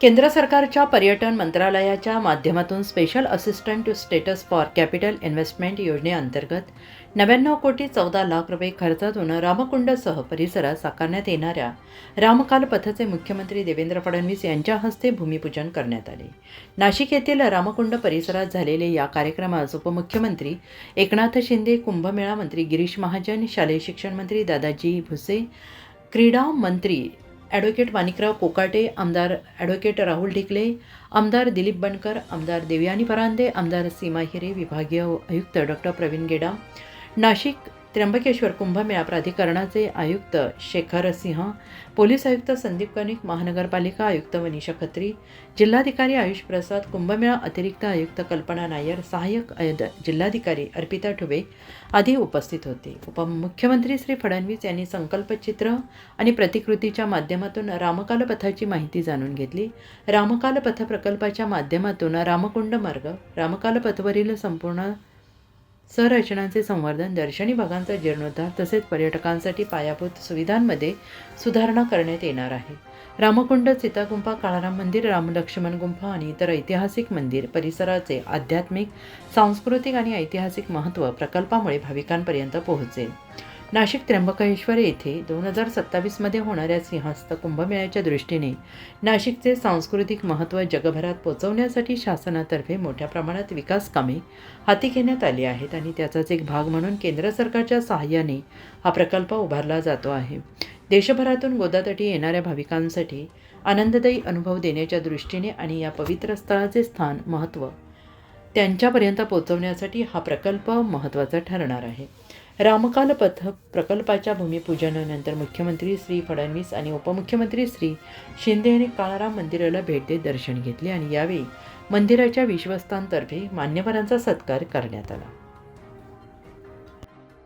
केंद्र सरकारच्या पर्यटन मंत्रालयाच्या माध्यमातून special assistant to states for capital investment योजनेअंतर्गत नव्याण्णव कोटी चौदा लाख रुपये खर्चातून रामकुंडसह परिसरात साकारण्यात येणाऱ्या रामकाल पथचे मुख्यमंत्री देवेंद्र फडणवीस यांच्या हस्ते भूमिपूजन करण्यात आले. नाशिक येथील रामकुंड परिसरात झालेले या कार्यक्रमास उपमुख्यमंत्री एकनाथ शिंदे कुंभमेळा मंत्री गिरीश महाजन शालेय शिक्षण मंत्री दादाजी भुसे क्रीडा मंत्री ॲडव्होकेट माणिकराव कोकाटे आमदार ॲडव्होकेट राहुल ढिकले आमदार दिलीप बनकर आमदार देवयानी परांदे आमदार सीमा हिरे विभागीय आयुक्त डॉक्टर प्रवीण गेडा नाशिक त्र्यंबकेश्वर कुंभमेळा प्राधिकरणाचे आयुक्त शेखर सिंह पोलीस आयुक्त संदीप कनिक महानगरपालिका आयुक्त मनीषा खत्री जिल्हाधिकारी आयुष प्रसाद कुंभमेळा अतिरिक्त आयुक्त कल्पना नायर सहाय्यक जिल्हाधिकारी अर्पिता ठुबे आदी उपस्थित होते. उपमुख्यमंत्री श्री फडणवीस यांनी संकल्पचित्र आणि प्रतिकृतीच्या माध्यमातून रामकालपथाची माहिती जाणून घेतली. रामकालपथ प्रकल्पाच्या माध्यमातून रामकुंड मार्ग रामकालपथवरील संपूर्ण संरचनांचे संवर्धन दर्शनी भागांचा जीर्णोद्धार तसेच पर्यटकांसाठी पायाभूत सुविधांमध्ये सुधारणा करण्यात येणार आहे. रामकुंड सीतागुंफा काळाराम मंदिर रामलक्ष्मण गुंफा आणि इतर ऐतिहासिक मंदिर परिसराचे आध्यात्मिक सांस्कृतिक आणि ऐतिहासिक महत्त्व प्रकल्पामुळे भाविकांपर्यंत पोहोचेल. नाशिक त्र्यंबकेश्वर येथे दोन हजार सत्तावीसमध्ये होणाऱ्या सिंहस्थ कुंभमेळ्याच्या दृष्टीने नाशिकचे सांस्कृतिक महत्त्व जगभरात पोचवण्यासाठी शासनातर्फे मोठ्या प्रमाणात विकास कामे हाती घेण्यात आली आहेत आणि त्याचाच एक भाग म्हणून केंद्र सरकारच्या सहाय्याने हा प्रकल्प उभारला जातो आहे. देशभरातून गोदातटी येणाऱ्या भाविकांसाठी आनंददायी अनुभव देण्याच्या दृष्टीने आणि या पवित्र स्थळाचे स्थान महत्त्व त्यांच्यापर्यंत पोहोचवण्यासाठी हा प्रकल्प महत्त्वाचा ठरणार आहे. रामकाल पथ प्रकल्पाच्या भूमिपूजनानंतर मुख्यमंत्री श्री फडणवीस आणि उपमुख्यमंत्री श्री शिंदे यांनी काळाराम मंदिराला भेट देत दर्शन घेतले आणि यावेळी मंदिराच्या विश्वस्तांतर्फे मान्यवरांचा सत्कार करण्यात आला.